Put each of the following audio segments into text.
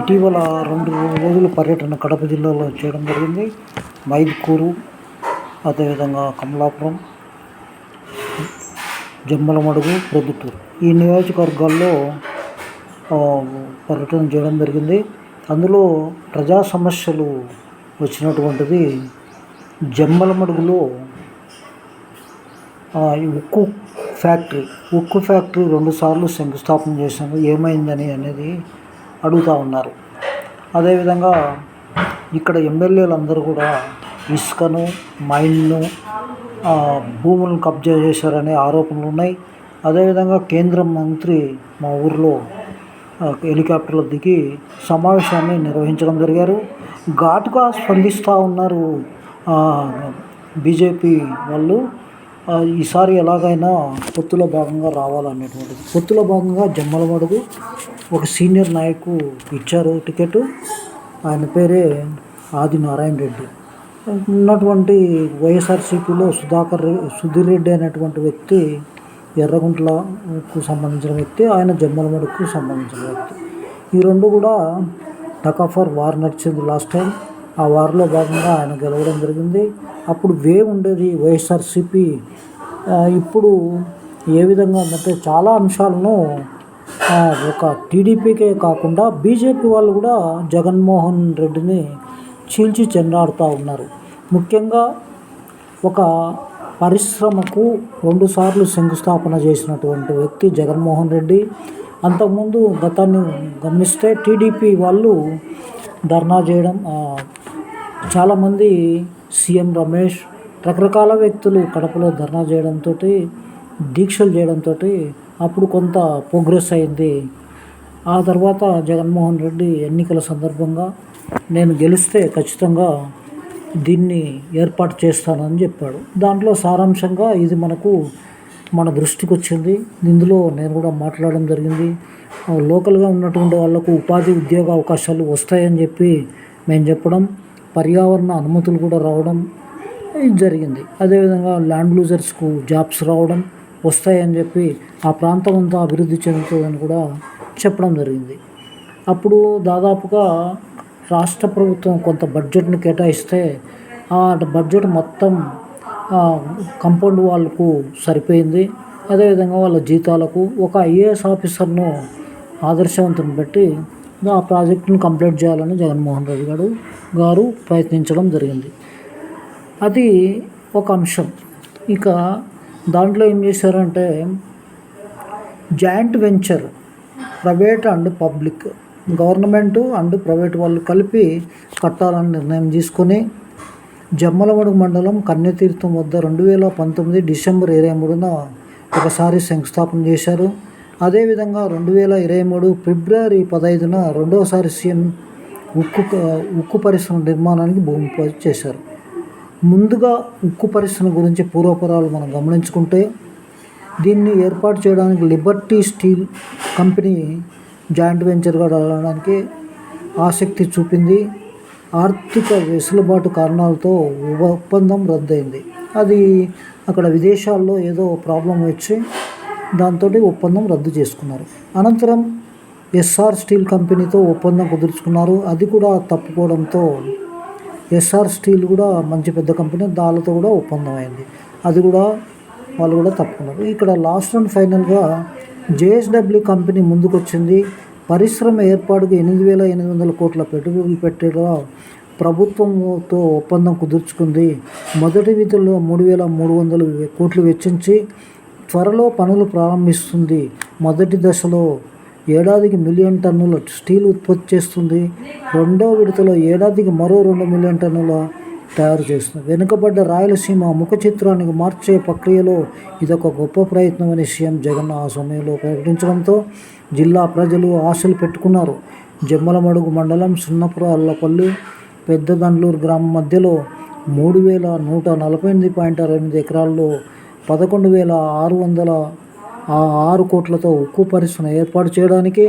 ఇటీవల రెండు రోజుల పర్యటన కడప జిల్లాలో చేయడం జరిగింది. మైదుకూరు అదేవిధంగా కమలాపురం జమ్మలమడుగు ప్రొద్దుటూరు. ఈ నియోజకవర్గాల్లో పర్యటన చేయడం జరిగింది. అందులో ప్రజా సమస్యలు వచ్చినటువంటిది జమ్మలమడుగులో ఉక్కు ఫ్యాక్టరీ. ఉక్కు ఫ్యాక్టరీ రెండుసార్లు శంకుస్థాపన చేశాను ఏమైందని అనేది అడుగుతూ ఉన్నారు. అదేవిధంగా ఇక్కడ ఎమ్మెల్యేలు అందరూ కూడా ఇసుకను మైన్ను భూములను కబ్జా చేశారనే ఆరోపణలు ఉన్నాయి. అదేవిధంగా కేంద్ర మంత్రి మా ఊర్లో హెలికాప్టర్లు హెలికాప్టర్లో దిగి సమావేశాన్ని నిర్వహించడం జరిగారు. ఘాటుగా స్పందిస్తూ ఉన్నారు బీజేపీ వాళ్ళు. ఈసారి ఎలాగైనా పొత్తులో భాగంగా రావాలనేటువంటిది. పొత్తులో భాగంగా జమ్మలమడుగు ఒక సీనియర్ నాయకు ఇచ్చారు టికెట్. ఆయన పేరే ఆది నారాయణ రెడ్డి. ఉన్నటువంటి వైఎస్ఆర్సీపీలో సుధాకర్ సుధీర్ రెడ్డి అనేటువంటి వ్యక్తి ఎర్రగుంట్లకు సంబంధించిన వ్యక్తి ఆయన జమ్మలమడుకు సంబంధించిన వ్యక్తి. ఈ రెండు కూడా టక్ ఫర్ వార్ నడిచింది లాస్ట్ టైం. ఆ వార్లో భాగంగా ఆయన గెలవడం జరిగింది. అప్పుడు వే ఉండేది వైఎస్ఆర్సీపీ. ఇప్పుడు ఏ విధంగా ఉందంటే చాలా అంశాలను ఒక టీడీపీకే కాకుండా బీజేపీ వాళ్ళు కూడా జగన్మోహన్ రెడ్డిని చీల్చి చెండాడుతూ ఉన్నారు. ముఖ్యంగా ఒక పరిశ్రమకు రెండుసార్లు శంకుస్థాపన చేసినటువంటి వ్యక్తి జగన్మోహన్ రెడ్డి. అంతకుముందు గతాన్ని గమనిస్తే టీడీపీ వాళ్ళు ధర్నా చేయడం చాలామంది సీఎం రమేష్ రకరకాల వ్యక్తులు కడపలో ధర్నా చేయడంతో దీక్షలు చేయడంతో అప్పుడు కొంత ప్రోగ్రెస్ అయింది. ఆ తర్వాత జగన్మోహన్ రెడ్డి ఎన్నికల సందర్భంగా నేను గెలిస్తే ఖచ్చితంగా దీన్ని ఏర్పాటు చేస్తానని చెప్పాడు. దాంట్లో సారాంశంగా ఇది మనకు మన దృష్టికి వచ్చింది. ఇందులో నేను కూడా మాట్లాడడం జరిగింది. లోకల్గా ఉన్నటువంటి వాళ్ళకు ఉపాధి ఉద్యోగ అవకాశాలు వస్తాయని చెప్పి మేము చెప్పడం పర్యావరణ అనుమతులు కూడా రావడం జరిగింది. అదేవిధంగా ల్యాండ్ లూజర్స్కు జాబ్స్ రావడం వస్తాయని చెప్పి ఆ ప్రాంతం అంతా అభివృద్ధి చెందుతుందని కూడా చెప్పడం జరిగింది. అప్పుడు దాదాపుగా రాష్ట్ర ప్రభుత్వం కొంత బడ్జెట్ని కేటాయిస్తే ఆ బడ్జెట్ మొత్తం కంపౌండ్ వాళ్ళకు సరిపోయింది. అదేవిధంగా వాళ్ళ జీతాలకు ఒక ఐఏఎస్ ఆఫీసర్ను ఆదర్శవంతుని పెట్టి ఆ ప్రాజెక్టును కంప్లీట్ చేయాలని జగన్మోహన్ రెడ్డి గారు గారు ప్రయత్నించడం జరిగింది. అది ఒక అంశం. ఇక దాంట్లో ఏం చేశారంటే joint venture private and public government and private వాళ్ళు కలిపి కట్టాలని నిర్ణయం తీసుకొని జమ్మలమడుగు మండలం కన్యతీర్థం వద్ద రెండు వేల పంతొమ్మిది డిసెంబర్ ఇరవై మూడున ఒకసారి శంకుస్థాపన చేశారు. అదేవిధంగా రెండు వేల ఇరవై మూడు ఫిబ్రవరి పదహైదున రెండవసారి సీఎం ఉక్కు ఉక్కు పరిశ్రమ నిర్మాణానికి భూమి చేశారు. ముందుగా ఉక్కు పరిశ్రమ గురించి పూర్వపరాలు మనం గమనించుకుంటే దీన్ని ఏర్పాటు చేయడానికి లిబర్టీ స్టీల్ కంపెనీ జాయింట్ వెంచర్గా రావడానికి ఆసక్తి చూపింది. ఆర్థిక వెసులుబాటు కారణాలతో ఒప్పందం రద్దయింది. అది అక్కడ విదేశాల్లో ఏదో ప్రాబ్లం వచ్చి దాంతో ఒప్పందం రద్దు చేసుకున్నారు. అనంతరం ఎస్ఆర్ స్టీల్ కంపెనీతో ఒప్పందం కుదుర్చుకున్నారు. అది కూడా తప్పుకోవడంతో ఎస్ఆర్ స్టీల్ కూడా మంచి పెద్ద కంపెనీ దానితో కూడా ఒప్పందం అయింది అది కూడా వాళ్ళు కూడా తప్పుకున్నారు. ఇక్కడ లాస్ట్ అండ్ ఫైనల్గా జేఎస్డబ్ల్యూ కంపెనీ ముందుకొచ్చింది. పరిశ్రమ ఏర్పాటుకు ఎనిమిది వేల ఎనిమిది వందల కోట్ల పెట్టుబడులు పెట్టేలా ప్రభుత్వంతో ఒప్పందం కుదుర్చుకుంది. మొదటి విధుల్లో మూడు వేల మూడు వందలు కోట్లు వెచ్చించి త్వరలో పనులు ప్రారంభిస్తుంది. మొదటి దశలో ఏడాదికి మిలియన్ టన్నుల స్టీల్ ఉత్పత్తి చేస్తుంది. రెండో విడతలో ఏడాదికి మరో రెండు మిలియన్ టన్నుల తయారు చేస్తుంది. వెనుకబడ్డ రాయలసీమ ముఖ చిత్రానికి మార్చే ప్రక్రియలో ఇదొక గొప్ప ప్రయత్నం అని సీఎం జగన్ ఆ సమయంలో ప్రకటించడంతో జిల్లా ప్రజలు ఆశలు పెట్టుకున్నారు. జమ్మలమడుగు మండలం సున్నపుర అల్లపల్లి పెద్దదండ్లూరు గ్రామం మధ్యలో మూడు వేల నూట నలభై ఎనిమిది పాయింట్ అరవై ఎనిమిది ఎకరాల్లో పదకొండు వేల ఆరు వందల ఆ ఆరు కోట్లతో ఉక్కు పరిశ్రమ ఏర్పాటు చేయడానికి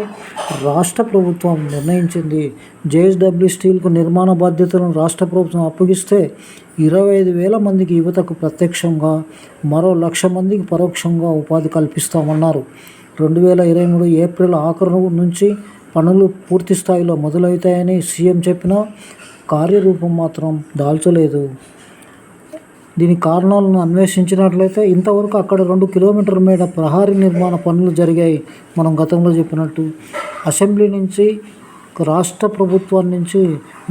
రాష్ట్ర ప్రభుత్వం నిర్ణయించింది. జేఎస్డబ్ల్యూ స్టీల్కు నిర్మాణ బాధ్యతలను రాష్ట్ర ప్రభుత్వం అప్పగిస్తే ఇరవై ఐదు వేల మందికి యువతకు ప్రత్యక్షంగా మరో లక్ష మందికి పరోక్షంగా ఉపాధి కల్పిస్తామన్నారు. రెండు వేల ఇరవై మూడు ఏప్రిల్ ఆఖరు నుంచి పనులు పూర్తి స్థాయిలో మొదలవుతాయని సీఎం చెప్పినా కార్యరూపం మాత్రం దాల్చలేదు. దీని కారణాలను అన్వేషించినట్లయితే ఇంతవరకు అక్కడ రెండు కిలోమీటర్ల మేర ప్రహారీ నిర్మాణ పనులు జరిగాయి. మనం గతంలో చెప్పినట్టు అసెంబ్లీ నుంచి రాష్ట్ర ప్రభుత్వం నుంచి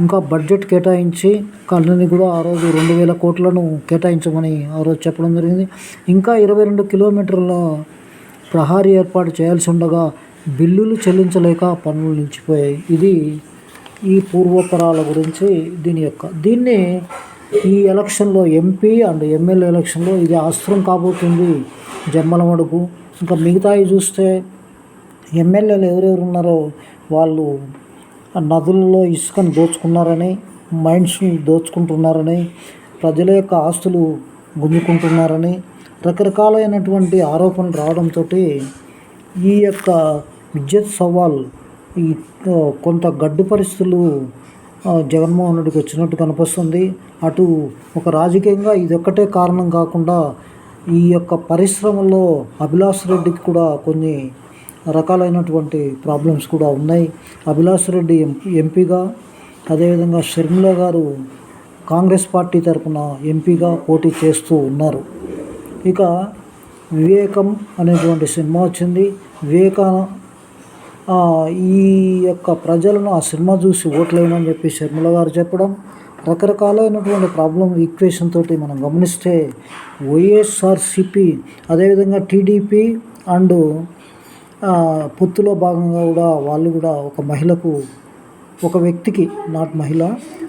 ఇంకా బడ్జెట్ కేటాయించి కళ్ళని కూడా ఆ రోజు రెండు వేల కోట్లను కేటాయించమని ఆ రోజు చెప్పడం జరిగింది. ఇంకా ఇరవై రెండు కిలోమీటర్ల ప్రహారీ ఏర్పాటు చేయాల్సి ఉండగా బిల్లులు చెల్లించలేక పనులు నిలిచిపోయాయి. ఇది ఈ పూర్వపరాల గురించి దీని యొక్క దీన్ని ఈ ఎలక్షన్లో ఎంపీ అండ్ ఎమ్మెల్యే ఎలక్షన్లో ఇది అస్త్రం కాబోతుంది జమ్మల మడుగు ఇంకా మిగతావి చూస్తే ఎమ్మెల్యేలు ఎవరెవరు ఉన్నారో వాళ్ళు నదులలో ఇసుకను దోచుకున్నారని మైండ్స్ని దోచుకుంటున్నారని ప్రజల యొక్క ఆస్తులు గుంజుకుంటున్నారని రకరకాలైనటువంటి ఆరోపణలు రావడంతో ఈ యొక్క విద్యుత్ సవాల్ ఈ కొంత గడ్డు పరిస్థితులు జగన్మోహన్ రెడ్డికి వచ్చినట్టు కనిపిస్తుంది. అటు ఒక రాజకీయంగా ఇది ఒక్కటే కారణం కాకుండా ఈ యొక్క పరిశ్రమలో అభిలాష్ రెడ్డికి కూడా కొన్ని రకాలైనటువంటి ప్రాబ్లమ్స్ కూడా ఉన్నాయి. అభిలాష్ రెడ్డి ఎంపీగా అదేవిధంగా షర్మిల గారు కాంగ్రెస్ పార్టీ తరఫున ఎంపీగా పోటీ చేస్తూ ఉన్నారు. ఇక వివేకం అనేటువంటి సినిమా వచ్చింది. వివేకా ఈ యొక్క ప్రజలను ఆ సినిమా చూసి ఓట్లేయమని చెప్పి షర్మిల గారు చెప్పడం రకరకాలైనటువంటి ప్రాబ్లం ఈక్వేషన్ తోటి మనం గమనిస్తే వైఎస్ఆర్సిపి అదేవిధంగా టీడీపీ అండ్ పొత్తులో భాగంగా కూడా వాళ్ళు కూడా ఒక మహిళకు ఒక వ్యక్తికి నాట్ మహిళ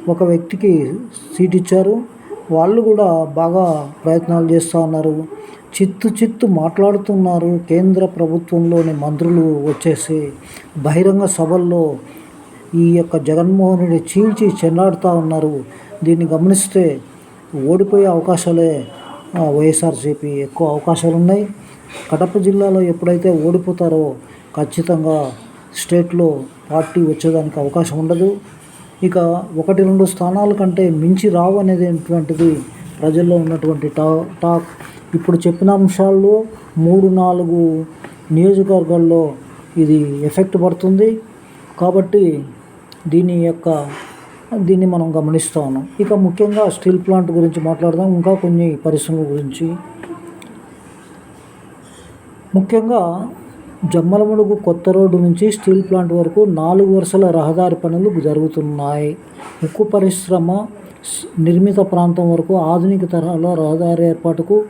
ఒక వ్యక్తికి సీట్ ఇచ్చారు. వాళ్ళు కూడా బాగా ప్రయత్నాలు చేస్తూ ఉన్నారు. చిత్తు చిత్తు మాట్లాడుతున్నారు. కేంద్ర ప్రభుత్వంలోని మంత్రులు వచ్చేసి బహిరంగ సభల్లో ఈ యొక్క జగన్మోహన్ రెడ్డి చీల్చి చెన్నాడుతూ ఉన్నారు. దీన్ని గమనిస్తే ఓడిపోయే అవకాశాలే వైఎస్ఆర్సీపీ ఎక్కువ అవకాశాలు ఉన్నాయి కడప జిల్లాలో ఎప్పుడైతే ఓడిపోతారో ఖచ్చితంగా స్టేట్లో పార్టీ వచ్చేదానికి అవకాశం ఉండదు. ఇక ఒకటి రెండు స్థానాల కంటే మించి రావు అనేటువంటిది ప్రజల్లో ఉన్నటువంటి టా టాక్. ఇప్పుడు చెప్పిన అంశాల్లో మూడు నాలుగు నియోజకవర్గాల్లో ఇది ఎఫెక్ట్ పడుతుంది. కాబట్టి దీని యొక్క దీన్ని మనం గమనిస్తూ ఉన్నాం. ఇక ముఖ్యంగా స్టీల్ ప్లాంట్ గురించి మాట్లాడదాం. ఇంకా కొన్ని పరిశ్రమల గురించి. ముఖ్యంగా జమ్మలమడుగు కొత్త రోడ్డు నుంచి స్టీల్ ప్లాంట్ వరకు నాలుగు వరుసల రహదారి పనులు జరుగుతున్నాయి. ఉక్కు పరిశ్రమ నిర్మిత ప్రాంతం వరకు ఆధునిక తరహాలో రహదారి ఏర్పాటుకు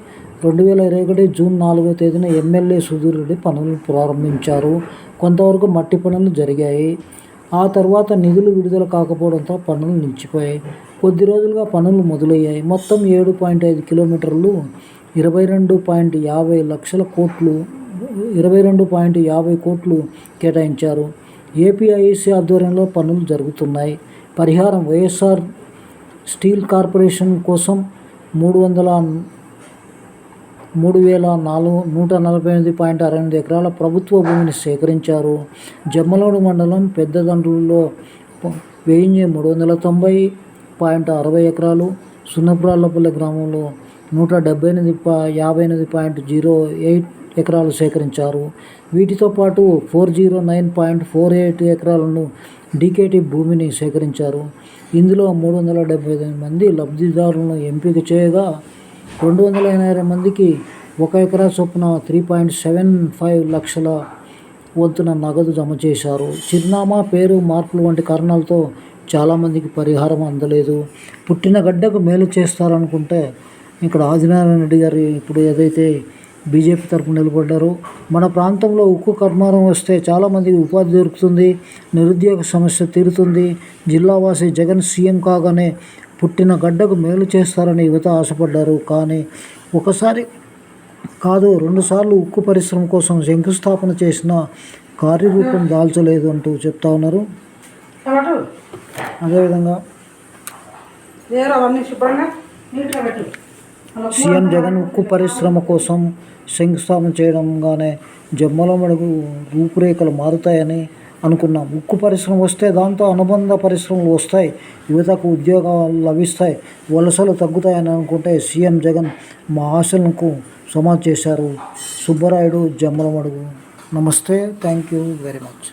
రెండు వేల ఇరవై ఒకటి జూన్ నాలుగో తేదీన ఎమ్మెల్యే సుధీర్ రెడ్డి పనులు ప్రారంభించారు. కొంతవరకు మట్టి పనులు జరిగాయి. ఆ తర్వాత నిధులు విడుదల కాకపోవడంతో పనులు నిలిచిపోయాయి. కొద్ది రోజులుగా పనులు మొదలయ్యాయి. మొత్తం ఏడు పాయింట్ ఐదు కిలోమీటర్లు ఇరవై రెండు పాయింట్ యాభై లక్షల కోట్లు ఇరవై రెండు పాయింట్ యాభై కోట్లు కేటాయించారు. ఏపీఐసి ఆధ్వర్యంలో పనులు జరుగుతున్నాయి. పరిహారం వైఎస్ఆర్ స్టీల్ కార్పొరేషన్ కోసం మూడు వందల మూడు వేల నాలుగు నూట నలభై ఎనిమిది పాయింట్ అరవై ఎనిమిది ఎకరాల ప్రభుత్వ భూమిని సేకరించారు. జమ్మలోడు మండలం పెద్దదండ్రుల్లో వెయ్యి మూడు వందల తొంభై పాయింట్ అరవై ఎకరాలు సున్నపురాళ్ళపల్లి గ్రామంలో నూట డెబ్బై ఎనిమిది పా యాభై ఎనిమిది పాయింట్ జీరో ఎయిట్ ఎకరాలు సేకరించారు. వీటితో పాటు four zero nine point four eight ఎకరాలను డీకేటీ భూమిని సేకరించారు. ఇందులో మూడు వందల డెబ్బై ఐదు మంది లబ్ధిదారులను ఎంపిక చేయగా రెండు వందల ఎనభై మందికి ఒక ఎకరా చొప్పున త్రీ పాయింట్ సెవెన్ ఫైవ్ లక్షల వంతున నగదు జమ చేశారు. చిరునామా పేరు మార్పులు వంటి కారణాలతో చాలామందికి పరిహారం అందలేదు. పుట్టిన గడ్డకు మేలు చేస్తారనుకుంటే ఇక్కడ ఆదినారాయణ రెడ్డి గారు ఇప్పుడు ఏదైతే బీజేపీ తరఫున నిలబడ్డారో. మన ప్రాంతంలో ఉక్కు కర్మారం వస్తే చాలామందికి ఉపాధి దొరుకుతుంది నిరుద్యోగ సమస్య తీరుతుంది. జిల్లావాసి జగన్ సీఎం కాగానే పుట్టిన గడ్డకు మేలు చేస్తారని యువత ఆశపడ్డారు. కానీ ఒకసారి కాదు రెండుసార్లు ఉక్కు పరిశ్రమ కోసం శంకుస్థాపన చేసిన కార్యరూపం దాల్చలేదు అంటూ చెప్తా ఉన్నారు. అదేవిధంగా అవన్నీ శుభ్రంగా నీట్గా పెట్టు సీఎం జగన్ ఉక్కు పరిశ్రమ కోసం శంకుస్థాపన చేయడంగానే జమ్మల మడుగు రూపురేఖలు మారుతాయని అనుకున్నాం. ఉక్కు పరిశ్రమ వస్తే దాంతో అనుబంధ పరిశ్రమలు వస్తాయి. యువతకు ఉద్యోగాలు లభిస్తాయి. వలసలు తగ్గుతాయని అనుకుంటే సీఎం జగన్ మా ఆశలకు సమాజ్ చేశారు. సుబ్బరాయుడు జమ్మల మడుగు. నమస్తే. Thank you very much.